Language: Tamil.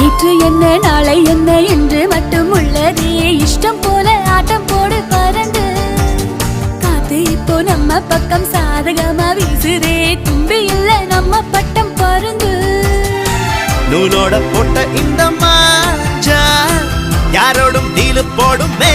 நேற்று என்ன நாளை என்ன என்று மட்டும் உள்ளதே இஷ்டம் போல ஆட்டம் போடு பறந்து காத்து இப்போ நம்ம பக்கம் சாதகமா வீசுதே. தும்பி இல்ல நம்ம பட்டம் பருந்து. நூலோட போட்ட இந்த மாஜா யாரோடும் டீலு போடுமே.